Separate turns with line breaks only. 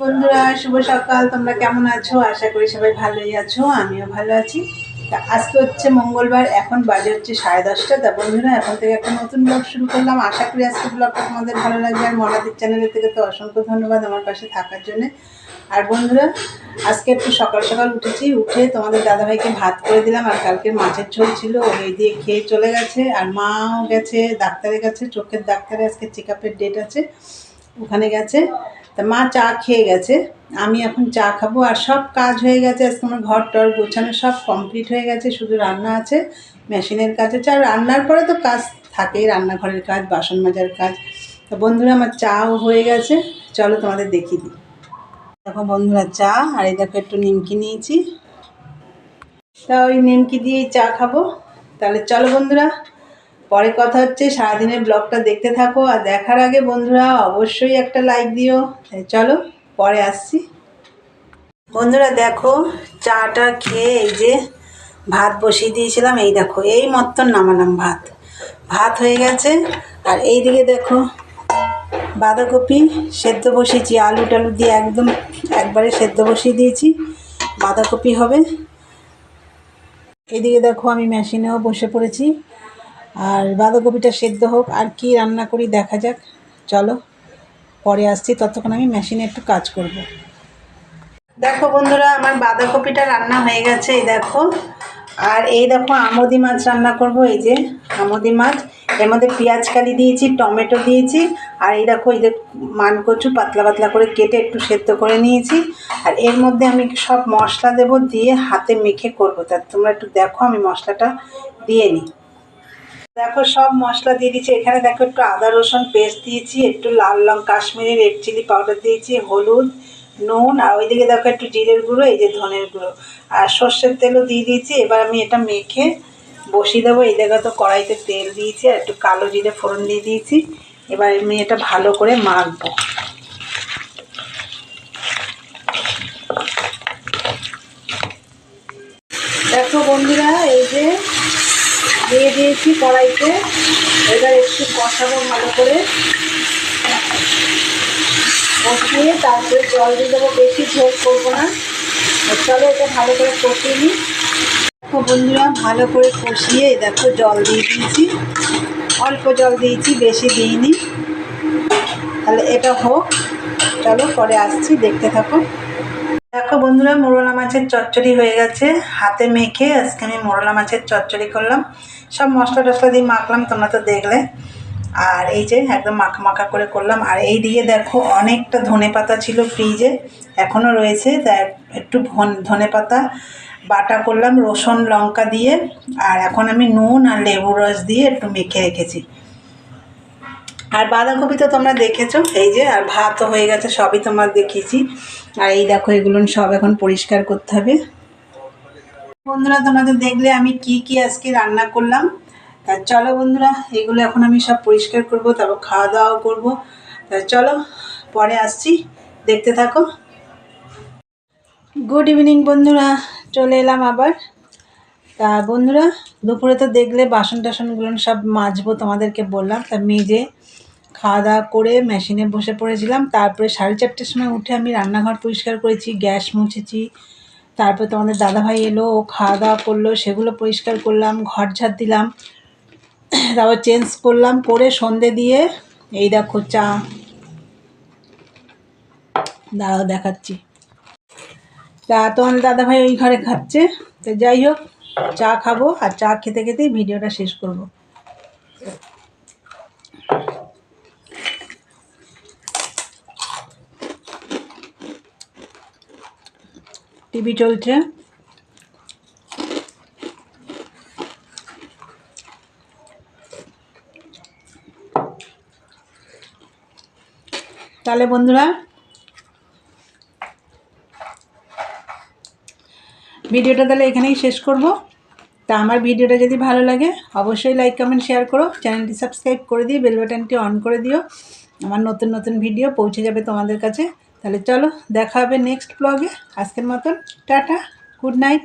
বন্ধুরা, শুভ সকাল। তোমরা কেমন আছো? আশা করি সবাই ভালোই আছো, আমিও ভালো আছি। তা আজকে হচ্ছে মঙ্গলবার, এখন বাজে হচ্ছে সাড়ে দশটা। তা বন্ধুরা, এখন থেকে একটা নতুন ব্লগ শুরু করলাম। আশা করি আজকে ব্লগটা তোমাদের ভালো লাগবে। আর মনাদির চ্যানেলের থেকে তো অসংখ্য ধন্যবাদ আমার পাশে থাকার জন্য। আর বন্ধুরা, আজকে একটু সকাল সকাল উঠেছি। উঠে তোমাদের দাদাভাইকে ভাত করে দিলাম। আর কালকে মাছের ঝোল ছিল ওই দিয়ে খেয়ে চলে গেছে। আর মাও গেছে, ডাক্তারের কাছে, চোখের ডাক্তারে আজকে চেক আপের ডেট আছে। ওখানে গেছে। তা মা চা খেয়ে গেছে। আমি এখন চা খাব আর সব কাজ হয়ে গেছে। আজকে আমার ঘর টর গোছানো সব কমপ্লিট হয়ে গেছে, শুধু রান্না আছে মেশিনের কাজ আছে। আর রান্নার পরে তো কাজ থাকেই রান্নাঘরের কাজ, বাসন মাজার কাজ। তো বন্ধুরা, আমার চাও হয়ে গেছে। চলো তোমাদের দেখিয়ে দিই। দেখো বন্ধুরা, চা, আর এই দেখো একটু নিমকি নিয়েছি। তা ওই নিমকি দিয়েই চা খাব। তাহলে চলো বন্ধুরা। পরে কথা হচ্ছে সারাদিনের ব্লগটা দেখতে থাকো আর দেখার আগে বন্ধুরা অবশ্যই একটা লাইক দিও। চলো, পরে আসছি। বন্ধুরা দেখো, চাটা খেয়ে এই যে ভাত বসিয়ে দিয়েছিলাম। এই দেখো, এই মতন নামালাম ভাত। ভাত হয়ে গেছে। আর এই দিকে দেখো, বাঁধাকপি সেদ্ধ বসিয়েছি। আলু টালু দিয়ে একদম একবারে সেদ্ধ বসিয়ে দিয়েছি। বাঁধাকপি হবে। এদিকে দেখো, আমি মেশিনেও বসে পড়েছি। আর বাঁধাকপিটা সেদ্ধ হোক, আর কি রান্না করি দেখা যাক। চলো, পরে আসছি, ততক্ষণ আমি মেশিনে একটু কাজ করব। দেখো বন্ধুরা, আমার বাঁধাকপিটা রান্না হয়ে গেছে, এই দেখো। আর এই দেখো, আমদি মাছ রান্না করব, এই যে আমদি মাছ। এর মধ্যে পেঁয়াজ কালি দিয়েছি, টমেটো দিয়েছি, আর এই দেখো, এই যে মান কচু পাতলা পাতলা করে কেটে একটু সেদ্ধ করে নিয়েছি। আর এর মধ্যে আমি সব মশলা দেব, দিয়ে হাতে মেখে করব। তা তোমরা একটু দেখো, আমি মশলাটা দিয়ে নিই। দেখো, সব মশলা দিয়ে দিয়েছি। এখানে দেখো, একটু আদা, রসুন পেস্ট দিয়েছি, একটু লাল লং কাশ্মীরি রেড চিলি পাউডার দিয়েছি, হলুদ, নুন, আর ওইদিকে দেখো, একটু জিরের গুঁড়ো, এই যে ধনের গুঁড়ো। আর সর্ষের তেলও দিয়ে দিয়েছি, এবার আমি এটা মেখে বসিয়ে দেবো। এই দেখো, তো কড়াইতে তেল দিয়েছি, আর একটু কালো জিরে ফোড়ন দিয়ে দিয়েছি। এবার আমি এটা ভালো করে মাখবো। দেখো বন্ধুরা, এই যে দিয়ে দিয়েছি কড়াইতে। এবার একটু কষাবো ভালো করে। কষিয়ে তারপরে জল দিয়ে দেবো, বেশি ঝোল করব না। চলো এটা ভালো করে কষিয়ে নিই। দেখো বন্ধুরা, ভালো করে কষিয়ে দেখো জল দিয়ে দিয়েছি। অল্প জল দিয়েছি, বেশি দিইনি। তাহলে এটা হোক। চলো পরে আসছি, দেখতে থাকো। দেখো বন্ধুরা, মোরলা মাছের চচ্চড়ি হয়ে গেছে। হাতে মেখে আজকে আমি মোরলা মাছের চচ্চড়ি করলাম। সব মশলা টশলা দিয়ে মাখলাম, তোমরা তো দেখলে। আর এই যে একদম মাখা মাখা করে করলাম। আর এই দিকে দেখো, অনেকটা ধনে পাতা ছিল ফ্রিজে এখনও রয়েছে। তা একটু ধনে পাতা বাটা করলাম, রসুন, লঙ্কা দিয়ে। আর এখন আমি নুন আর লেবু রস দিয়ে একটু মেখে রেখেছি। আর বাঁধাকপি তো তোমরা দেখেছ, এই যে, আর ভাতও হয়ে গেছে, সবই তোমার দেখিয়েছি। আর এই দেখো, এগুলো সব এখন পরিষ্কার করতে হবে। বন্ধুরা তোমাদের দেখলে আমি কি কি আজকে রান্না করলাম। তা চলো বন্ধুরা, এগুলো এখন আমি সব পরিষ্কার করব, তারপর খাওয়া দাওয়াও করব। তা চলো, পরে আসছি। দেখতে থাকো। গুড ইভিনিং বন্ধুরা, চলে এলাম আবার। তা বন্ধুরা, দুপুরে তো দেখলে বাসন টাসনগুলো সব মাজবো তোমাদেরকে বললাম। তা মেজে খাওয়া দাওয়া করে মেশিনে বসে পড়েছিলাম। তারপরে সাড়ে চারটের সময় উঠে আমি রান্নাঘর পরিষ্কার করেছি, গ্যাস মুছেছি। তারপরে তোমাদের দাদাভাই এলো, ও খাওয়া দাওয়া করল, সেগুলো পরিষ্কার করলাম, ঘর ঝাড় দিলাম, তারপর চেঞ্জ করলাম, করে সন্ধে দিয়ে এই দেখো চা। দাঁড়াও দেখাচ্ছি। তা তোমাদের দাদাভাই ওই ঘরে খাচ্ছে। তো যাই হোক চা খাব আর চা খেতে খেতেই ভিডিওটা শেষ করব। টিভি চলছে। তাহলে বন্ধুরা ভিডিওটা তাহলে এখানেই শেষ করব। তা আমার ভিডিওটা যদি ভালো লাগে, অবশ্যই লাইক কমেন্ট শেয়ার করো। চ্যানেলটি সাবস্ক্রাইব করে দিয়ে বেল অন করে দিও। আমার নতুন নতুন ভিডিও পৌঁছে যাবে তোমাদের কাছে। তাহলে চলো, দেখা হবে নেক্সট ব্লগে আজকের মতন, টাটা গুড নাইট